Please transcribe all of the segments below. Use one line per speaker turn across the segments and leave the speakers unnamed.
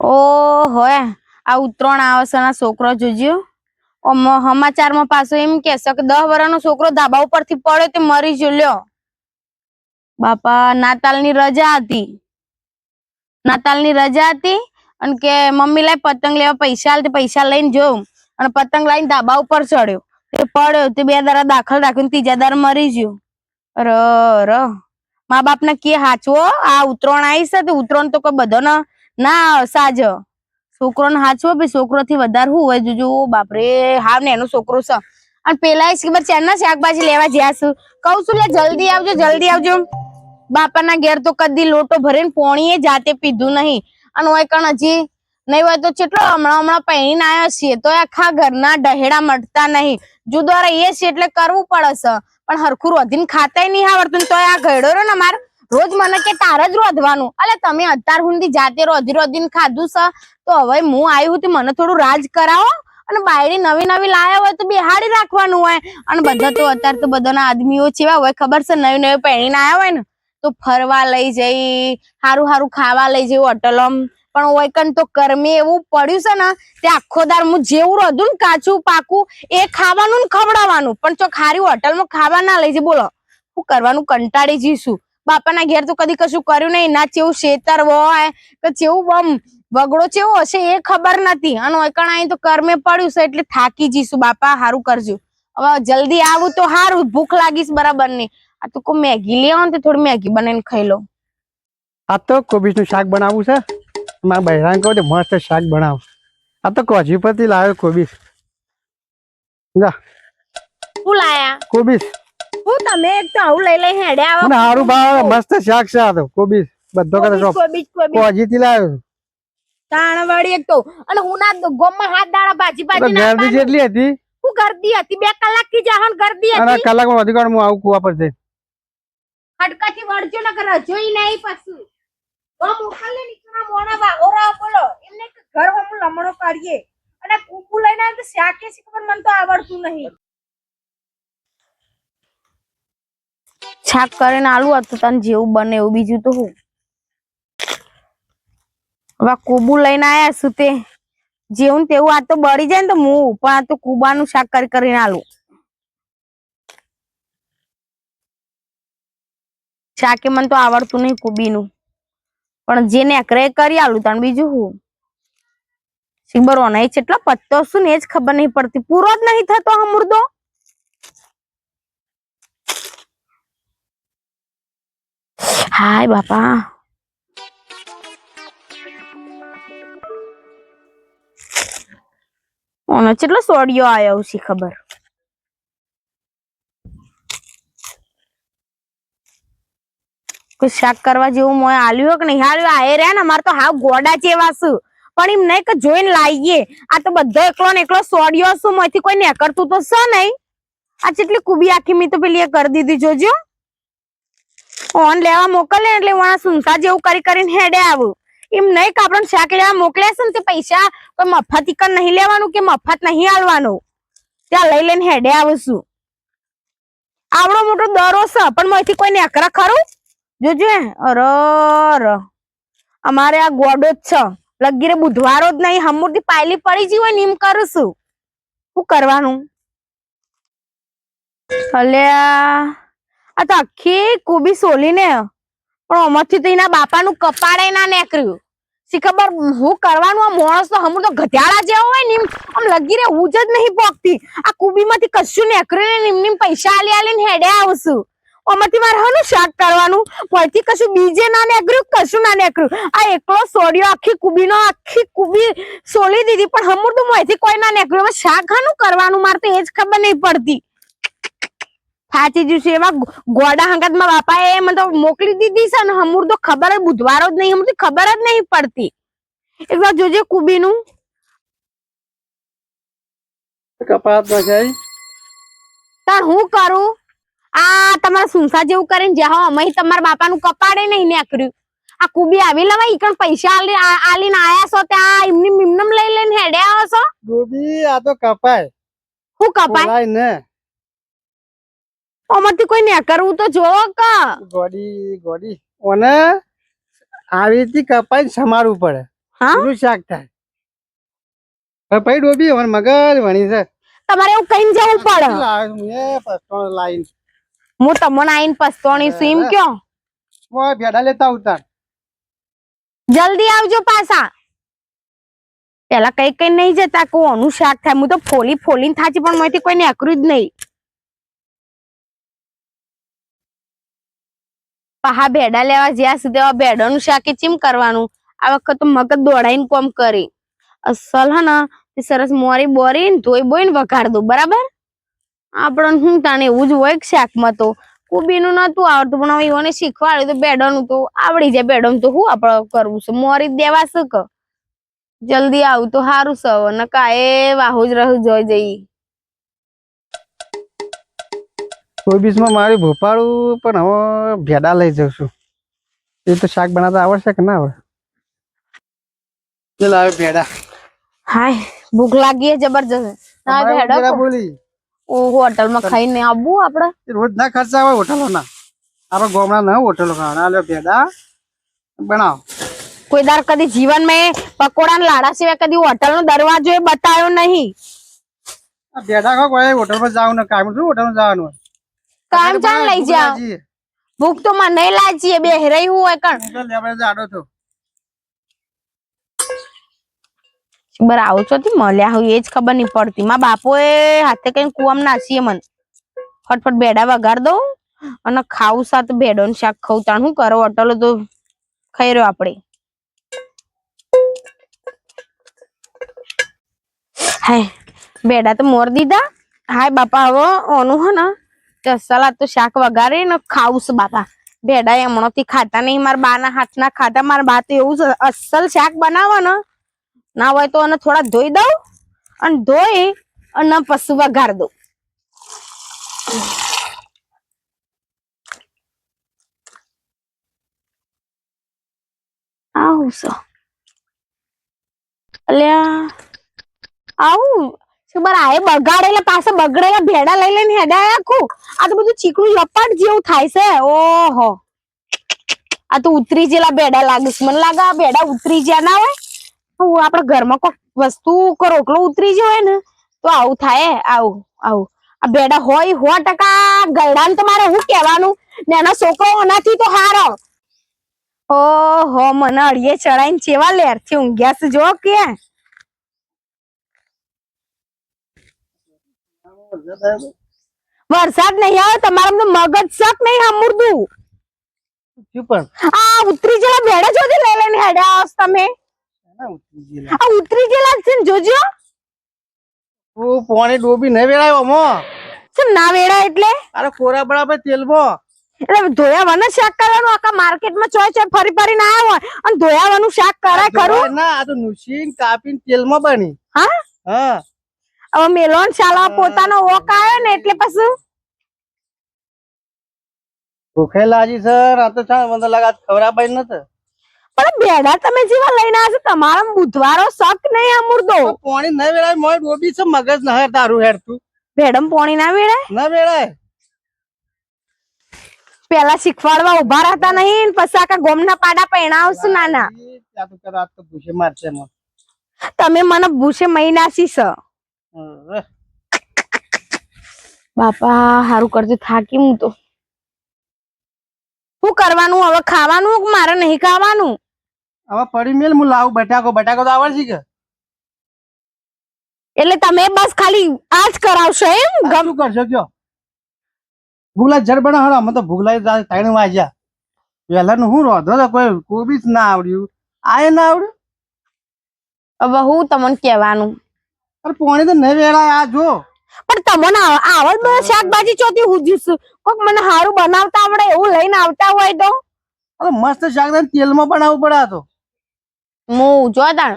ઓ હોય આ ઉત્તરાયણ આવશે છોકરો જોજો. સમાચારમાં પાછો એમ કે કે દસ વર્ષનો છોકરો ધાબા ઉપરથી પડ્યો તે મરી ગયો, લ્યો. બાપા, નાતાલની રજા હતી. નાતાલની રજા હતી અને કે મમ્મી લાઈ પતંગ લેવા પૈસા પૈસા લઈને જોઉં અને પતંગ લઈને ધાબા ઉપર ચડ્યો. તે પડ્યો, તે બે દારા દાખલ રાખ્યો ત્રીજા દાર મરી ગયો. ર ર મા બાપને કે હાચવો, આ ઉત્તરાયણ આવી છે ઉત્તરાયણ તો કોઈ બધો ના સાજ. છોકરોને હાચવો ભાઈ છોકરો થી વધારે શું હોય જોજો. બાપરે હાવ ને, એનો છોકરો છે. અને પેલા ખબર છે એના શાકભાજી લેવા જ્યાં છું. કઉ છું, લે, જલ્દી આવજો જલ્દી આવજો. બાપાના ઘેર તો કદી લોટો ભરીને પોણીએ જાતે પીધું નહીં. અને હોય કણ હજી નહીં હોય તો કેટલો હમણાં હમણાં પહેરીને આવ્યા છીએ. તો આખા ઘરના ડહેડા મટતા નહીં. જુદો રહીએ છીએ એટલે કરવું પડે છે. પણ હરખું રોધીને ખાતાય નહીં આવડતું તો આ ઘડો રહ્યો ને માર. રોજ મને કે તારે જ રોધવાનું. અલે તમે અત્યાર સુધી જાતે રોધી રોધીને ખાધું છે તો હવે હું આવી હતી મને થોડું રાજ કરાવો અને બાયડી નવી નવી લાયા હોય તો બેહાડી રાખવાનું હોય. અને બધા તો અત્યારે તો બધાના આદમીઓ છેવા હોય, ખબર છે? નવી નવી પહેરીને આવ્યા હોય ને, તો ફરવા લઈ જઈ સારું સારું ખાવા લઈ જઈ હોટલમ. પણ ઓયકન તો કરમી એવું પડ્યું છે ને, તે આખો દાર હું જેવું રોધું ને કાચું પાકું, એ ખાવાનું ને ખવડાવવાનું. પણ જો ખારી હોટલમાં ખાવા ના લઈ જઈ, બોલો. શું કરવાનું કંટાળી જઈશું બાપાના ઘેર તો કદી કશું કર્યું નહીં. ના ચેવું શેતર હોય કે ચેવું બમ વગડો ચેવો હશે એ ખબર નથી. અને ઓયકણ અહીં તો કર્મે પડ્યું છે એટલે થાકી જઈશું બાપા સારું કરજો. હવે જલ્દી આવું તો હારું. ભૂખ લાગીશ બરાબરની આ તો કોઈ મેગી લે ને તો થોડી મેગી બનાવીને ખાઈ લો.
આ તો કોબીજનું શાક બનાવવું છે. મારા બહેરાને કહું તો મસ્ત શાક બનાવ. આ તો કોજી પરથી લાવ્યો કોબીજ. જા.
શું લાયા?
કોબીજ.
હું તમે એક તો આવું લઈ લઈ હેડે આવો.
મને હારું ભાવ મસ્ત શાક છે આ તો કોબીજ બધો કરે શોપ
કોબીજ કોબીજ.
કોજી થી લાવ્યો
તાણ વાળી એક તો. અને હું ના ગોમમાં હાથ દાડા ભાજી ભાજી
ના
નાખવાનું.
જેટલી હતી.
હું ગરદી હતી બે કલાકથી જાહન ગરદી
અને કલાકમાં અધિકાર હું આવું કુવા પર જઈ
ખડકાથી વળજો ને કર જોઈ નહીં પાછું. તો મોકલે નીકળા મોણા બાગોરા બોલો એમને ઘર હમ લમણો કાઢીએ. અને કુકુ લઈને શાકે છે પણ મને તો આવડતું નહીં. શાક કરીને આલુ હતું તને જેવું બને એવું બીજું તો હું. હવે કોબુ લઈને આયા છું તે. જેવું તેવું આ તો બળી જાય ને તો હું પણ આ તો કુબાનું શાક કરી કરીને આલું. શાકે મને તો આવડતું નહીં કુબીનું. પણ જે નેકરે કરી આલું તને બીજું હું. સિબર નહીં એટલો પત્તો શું ને એ જ ખબર નહીં પડતી. પૂરો જ નહીં થતો આ મુર્દો. હાય બાપા ઓનો કેટલો સોડિયો આયો છે ખબર કોઈ શાક કરવા જેવું મોય આલ્યું હોય કે નહીં આલ્યું આ એ રહ્યા ને અમારે તો હાવ ગોડા જેવા છું પણ એમ નહીં કે જોઈને લાવીએ આ તો બધો એકલો ને એકલો સોડિયો છું મોયથી કોઈ નેકરતું તો છે નહીં આ જેટલી કુબી આખી મેં તો પેલી એ કરી દીધી જોજો ઓન લેવા મોકલે એટલે વાણા સુનસા જેવું કરી કરીને હેડે આવું. એમ નહીં કે આપણને શાક લેવા મોકલે છે ને પૈસા કોઈ મફત ઇકન નહીં લેવાનું કે મફત નહીં આલવાનું? ત્યાં લઈ લઈને હેડે આવું છું. આવડો મોટો દરો છે, પણ મોયથી કોઈ નેકરા ખરું? જોજો અર અમારે આ ગોડો જ છે. લગીરે બુધવારો જ નહીં, હમુરથી પાયલી પડી જી હોય ને એમ કરું છું. શું કરવાનું? અલ્યા. આ તો આખી કુબી સોલીને. પણ આમાંથી તો એના બાપાનું કપાળે ના નીકળ્યું. શી ખબર હું કરવાનું? આ માણસ તો હમણાં તો ગધેડા જેવો હોય ને આમ લગી રે હું જ નહીં પોકતી આ કુબીમાંથી કશું નીકળ્યું ને નિમ પૈસા આલી આલીને હેડે આવશું. આમાંથી મારે હનું શાક કરવાનું? પછી કશું બીજે ના નીકળ્યું કશું ના નીકળ્યું? આ એકલો સોડિયો આખી કુબીનો આખી કુબી સોલી દીધી, પણ હમુર તો મોંથી કોઈ ના નીકળ્યું. હવે શાક હાનું કરવાનું? મારે તો એ જ ખબર નહીં પડતી. થાચી છે. એવા ગોડા હંગાતમાં બાપા એ મને તો મોકલી દીધી છે ને હમુર તો ખબર જ બુધવારો જ નહીં હમુર તો ખબર જ નહીં પડતી. એક વાર જોજે કુબીનું.
કપાત બચાઈ
તાર હું કરું? આ તમારા સુનસા જેવું કરીને જ્યાં હો અમે તમારા બાપાનું કપાડે નહીં કર્યું આ કુબી આવી લવાય ઈ કણ પૈસા આલીને આયા છો ત્યાં એમની મિમનમ લઈ લઈને હેડે આવો છો
કુબી આ તો કપાય.
હું કપાય?
ને.
આમાંથી કોઈ નેકરવું તો જોવો કે.
ગોડી ગોડી. ઓને આવી રીતે કપાઈ સમારવું પડે.
હા?
શાક થાય. કપાઈ ડોબી હવે મગજ વણી છે.
તમારે એવું કઈ જવું પડે.
છે, લાઈન.
હું તમને આઈને પસ્તોણી સીમ કયો?
ઓય ભેડા લેતા ઉતાર
જલ્દી આવજો પાછા. પેલા કઈ કઈ નહીં જતા. કોનું શાક થાય? હું તો ફોલી ફોલીને થાચી પણ મોંથી કોઈ અકરું જ નહીં. પહા ભેડા લેવા જ્યાં સુધી ભેડાનું શાક ચીમ કરવાનું. આ વખત તો મગજ દોડાઈને કોમ કરી. અસલ હે ને, તે સરસ મોરી બોરી ને ધોઈ બોઈને વઘાર દો બરાબર? આપણને શું તાને એવું જ હોય શાકમાં તો. કોબીનું નતું આવડતું, પણ હવે એને શીખવાડ્યું તો બેડાનું તો આવડી જાય. બેડાનું તો શું આપણે કરવું છે? મોરી દેવા છે કે? જલ્દી આવું તો સારું સવ ન એ વાહુ જ રહું જોઈ જઈ.
કોબીસમાં મારી ભોપાળું પણ હવે ભેડા લઈ જાઉં છું. એ તો શાક બનાવતા આવડશે કે ના આવડે? ચાલ આવે ભેડા.
હાય ભૂખ લાગી હે જબરજસ્ત. ના ભેડા
બોલી.
ઓ હોટલમાં ખાઈને આવવું આપણે?
રોજ ના ખર્ચા હોય હોટલોના. આપણે ગોમડા ના હોટલો ખાવાના. લે ભેડા બનાવ.
કોઈ દાર કદી જીવનમાં પકોડા લાડા સિવાય કદી હોટલ નો દરવાજો એ બતાવ્યો નહીં.
આ ભેડા ખાવ કોઈ હોટલમાં જાવ જવાનું કામ શું હોટલમાં જવાનું હોય?
કામ ચાલ લઈ જાઓ. ભૂખ તો માં નહીં લાગી બે હેરાઈ હું હોય કણ.
જાડો છું.
બર આવું છો થી મળ્યા હોય એ જ ખબર નહીં પડતી. મારા બાપોએ હાથે કઈ કુવામ નાસીએ મને. ફટફટ બેડા વગાડ દઉં અને ખાવું સાથે ભેડો ને શાક ખાવું તાણ શું કરો? અટલો તો ખાઈ રહ્યો આપણે હાય બેડા તો મોર દીધા. હાય બાપા હવે ઓનું હે ને તે સલાદ તો શાક વગાડી ને ખાવું છે બાપા ભેડા હમણાંથી ખાતા નહીં, મારા બાના હાથના ખાતા, મારા બા તો એવું અસલ શાક બનાવે ને હોય તો થોડા ધોઈ દઉં અને ધોઈ અને પશુ વઘાર દઉં. આવું છે અલ્યા, આવું? શું બર આએ બગાડેલા પાસે બગડેલા ભેડા લઈ લઈને હેડાય આખું. આ તો બધું ચીકણું લપાટ જેવું થાય છે. ઓહો. આ તો ઉતરી જેલા ભેડા લાગે છે. મને લાગે આ ભેડા ઉતરી જ્યાં ના હોય. હું આપડે ઘરમાં કોઈ વસ્તુ કો રોટલો ઉતરી જ્યો હોય ને, તો આવું થાય આવું આવું. આ ભેડા હોય સો ટકા ગયડાને તો મારે હું કહેવાનું? ને એનો છોકરો એનાથી તો હારો. ઓહો, મને અડીએ ચડાઈને ચેવા લેરથી ઊંઘ્યા છે, જો કે. વરસાદ નહીં આવે તમારા મગજ શક નહીં હમુરદું આ ઉતરી જેલા ભેડા જોધી લઈ લઈને હેડ્યા આવો તમે.
ઉતરી ગયેલા.
આ ઉતરી જેલા છે જોજો.
તું પોણી ડોબી ન વેળાયો મો.
શું ના વેડા એટલે?
અરે કોરા બરાબર તેલમાં.
એટલે ધોયાવાનું શાક કરવાનું આખા માર્કેટમાં ચોય ચોય ફરી ફરીને આવ્યા હોય. અને ધોયાવાનું શાક કરાય ખરું?
ના આ તો નુસીન કાપીને તેલમાં બની.
હા?
હા.
હવે મેલોન શાલા પોતાનો ઓક આવ્યો ને એટલે પછી?
ભૂખે લાગી સર આ તો છે મને તો ખવરાબાઈ નથી
પણ બેડા તમે જેવા લઈને આવ્યા છો તમારા બુધવારો શક નહીં આ મુર્દો?
પોણી ન વેળાય મોય ડોબી છે મગજ ન હર તારું હેડ તું
પોણી ના વેળાય
ન વેળાય
પેલા શીખવાડવા ઊભા રહેતા નહીં પછી આખા ગોમના પાડા પહેણાવશું નાના. તમે મને ભૂસે છે.
હવે
બાપા હારું કરજો થાકી હું તો. શું કરવાનું? હવે ખાવાનું કે મારે નહીં ખાવાનું?
હવે પડી મેલ હું લાવું બટાકો. બટાકો તો આવડશે કે?
એટલે તમે બસ ખાલી આ જ કરાવશો એમ? ગમ
શું કરશો કયો? ભૂગલા જડ બના હળો. અમે તો ભૂગલા ત્રણ વાગ્યા વહેલા નું હું રોધો તો કોઈ કોબીજ ના આવડ્યું. આ ના આવડ્યું?
હવે હું તમને કહેવાનું.
અરે પોણી તો નહીં વેળાય આ જો.
પણ તમને આવડ બધા શાકભાજી ચોથી હુજ્યું કોક મને હારું બનાવતા આવડે એવું લઈને આવતા હોય તો?
અરે મસ્ત શાક ને તેલમાં બનાવવું પડે તો.
હું જો તાણ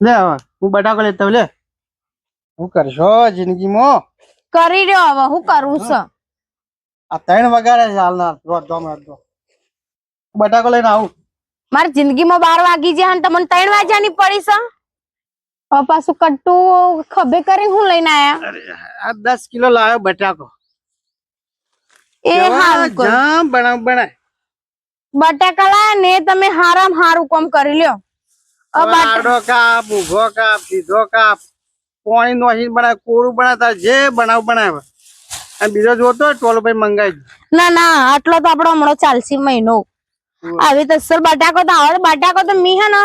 લે હવે હું બટાકો લેતો લે. હું કરશો જિંદગીમાં?
કરી રહ્યો હવે હું કરું છું
આ ત્રણ વગાડે છે હાલના રોજ દો બટાકો લઈને આવું.
મારી જિંદગીમાં બાર વાગી જાય અને તમને ત્રણ વાગ્યાની પડી છે હવે પાછું કટ્ટું ખભે કરીને હું લઈને આયા
આ દસ કિલો લાવ્યો બટાકો
એ હારું કર્યું.
જામ બનાવ બનાય
બટાકા લાયા ને તમે હારામ હારું કામ કરી લ્યો અ
હવે
બટા-
આડો કાપ ઊભો કાપ સીધો કાપ પાણી નોહીને બનાવે કોરું બનાવતા જે બનાવ બનાવે અને બીજો જોતો હોય ટોલ ભાઈ મંગાઈ
ના ના આટલો તો આપણો હમણાં ચાલશે મહિનો આવી તો અસલ બટાકો તો આવે બટાકો તો મી હે ને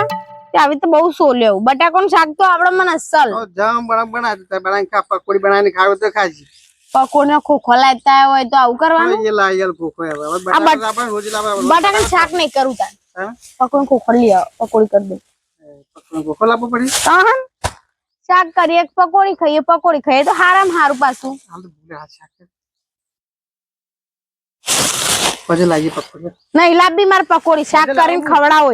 તે આવી તો બહુ સોલ્યો બટાકો નું શાક તો આપડે મને અસલ
જામ બનાવ બનાવે ખા પકોડી બનાવીને ખાવ તો ખાજી.
પકોડી ખોખો લાવતા હોય તો આવું કરવાનું?
એ લાયલ હવે બટાકા આપણે રોજ લાવે
શાક નહીં કરું તાર. પકોડી ખોખો લઈ આવો પકોડી કરી દઉં.
પકોડી ભૂખો લાવવો પડી?
તહન શાક કરીએ પકોડી ખાઈએ પકોડી ખાઈએ તો હારામ હારું પાછું.
હાલ તો ભૂલે હાથ શાક. પછી લાગી પકોડી.
નહીં લાંબી મારે પકોડી. શાક કરીને ખવડાવો.